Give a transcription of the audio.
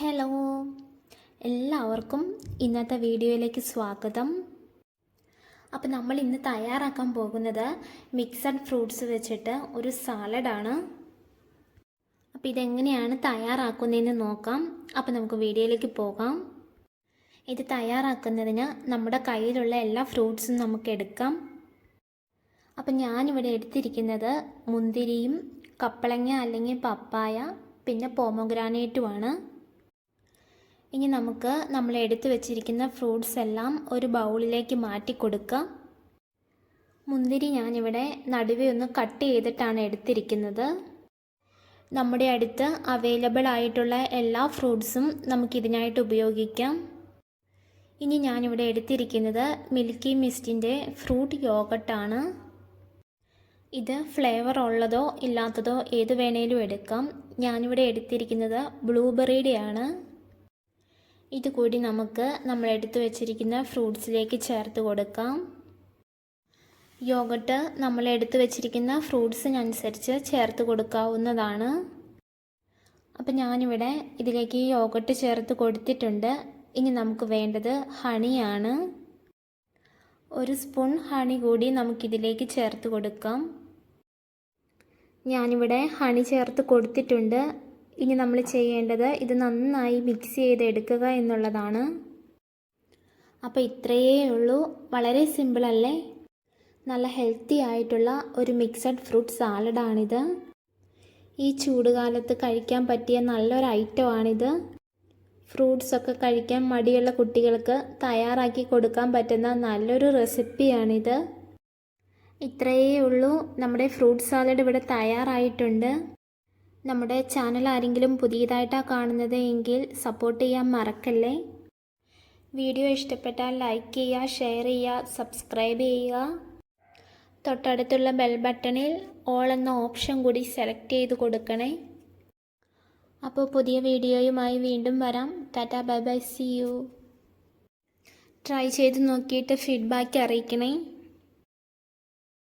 Hello എല്ലാവർക്കും ഇന്നത്തെ വീഡിയോയിലേക്ക് സ്വാഗതം. അപ്പോൾ നമ്മൾ ഇന്ന് തയ്യാറാക്കാൻ പോകുന്നത് മിക്സഡ് ഫ്രൂട്ട്സ് വെച്ചിട്ട് ഒരു സാലഡാണ് അപ്പോൾ ഇതെങ്ങനെയാണ് തയ്യാറാക്കുന്നതെന്ന് നോക്കാം. അപ്പോൾ നമുക്ക് വീഡിയോയിലേക്ക് പോകാം. ഇത് തയ്യാറാക്കുന്നതിന് നമ്മുടെ കയ്യിലുള്ള എല്ലാ ഫ്രൂട്ട്സും നമുക്ക് എടുക്കാം. അപ്പം ഞാനിവിടെ എടുത്തിരിക്കുന്നത് മുന്തിരിയും കപ്പളങ്ങ അല്ലെങ്കിൽ പപ്പായ പിന്നെ പോമോഗ്രാനേറ്റുമാണ് ഇനി നമുക്ക് നമ്മൾ എടുത്തു വെച്ചിരിക്കുന്ന ഫ്രൂട്ട്സ് എല്ലാം ഒരു ബൗളിലേക്ക് മാറ്റി കൊടുക്കാം. മുന്തിരി ഞാനിവിടെ നടുവേ ഒന്ന് കട്ട് ചെയ്തിട്ടാണ് എടുത്തിരിക്കുന്നത്. നമ്മുടെ അടുത്ത് അവൈലബിൾ ആയിട്ടുള്ള എല്ലാ ഫ്രൂട്ട്സും നമുക്കിതിനായിട്ട് ഉപയോഗിക്കാം. ഇനി ഞാനിവിടെ എടുത്തിരിക്കുന്നത് മിൽക്കി മിസ്റ്റിന്റെ ഫ്രൂട്ട് യോഗട്ടാണ് ഇത് ഫ്ലേവർ ഉള്ളതോ ഇല്ലാത്തതോ ഏത് വേണേലും എടുക്കാം. ഞാനിവിടെ എടുത്തിരിക്കുന്നത് ബ്ലൂബെറിയുടെയാണ് ഇത് കൂടി നമുക്ക് നമ്മൾ എടുത്തു വച്ചിരിക്കുന്ന ഫ്രൂട്ട്സിലേക്ക് ചേർത്ത് കൊടുക്കാം. യോഗട്ട് നമ്മൾ എടുത്തു വച്ചിരിക്കുന്ന ഫ്രൂട്ട്സിനനുസരിച്ച് ചേർത്ത് കൊടുക്കാവുന്നതാണ്. അപ്പം ഞാനിവിടെ ഇതിലേക്ക് ഈ യോഗട്ട് ചേർത്ത് കൊടുത്തിട്ടുണ്ട്. ഇനി നമുക്ക് വേണ്ടത് ഹണിയാണ്. ഒരു സ്പൂൺ ഹണി കൂടി നമുക്കിതിലേക്ക് ചേർത്ത് കൊടുക്കാം. ഞാനിവിടെ ഹണി ചേർത്ത് കൊടുത്തിട്ടുണ്ട്. ഇനി നമ്മൾ ചെയ്യേണ്ടത് ഇത് നന്നായി മിക്സ് ചെയ്ത് എടുക്കുക എന്നുള്ളതാണ്. അപ്പോൾ ഇത്രയേ ഉള്ളൂ. വളരെ സിമ്പിളല്ലേ നല്ല ഹെൽത്തി ആയിട്ടുള്ള ഒരു മിക്സഡ് ഫ്രൂട്ട് സാലഡാണിത് ഈ ചൂടുകാലത്ത് കഴിക്കാൻ പറ്റിയ നല്ലൊരു ഐറ്റമാണിത് ഫ്രൂട്ട്സ് ഒക്കെ കഴിക്കാൻ മടിയുള്ള കുട്ടികൾക്ക് തയ്യാറാക്കി കൊടുക്കാൻ പറ്റുന്ന നല്ലൊരു റെസിപ്പിയാണിത് ഇത്രയേ ഉള്ളൂ. നമ്മുടെ ഫ്രൂട്ട് സാലഡ് ഇവിടെ തയ്യാറായിട്ടുണ്ട്. നമ്മുടെ ചാനൽ ആരെങ്കിലും പുതിയതായിട്ടാണ് കാണുന്നത് എങ്കിൽ സപ്പോർട്ട് ചെയ്യാൻ മറക്കല്ലേ? വീഡിയോ ഇഷ്ടപ്പെട്ടാൽ ലൈക്ക് ചെയ്യുക ഷെയർ ചെയ്യുക സബ്സ്ക്രൈബ് ചെയ്യുക. തൊട്ടടുത്തുള്ള ബെൽ ബട്ടണിൽ ഓൾ എന്ന ഓപ്ഷൻ കൂടി സെലക്ട് ചെയ്ത് കൊടുക്കണേ. അപ്പോൾ പുതിയ വീഡിയോയുമായി വീണ്ടും വരാം. Tata bye bye see you try ചെയ്ത് നോക്കിയിട്ട് ഫീഡ്ബാക്ക് അറിയിക്കണേ.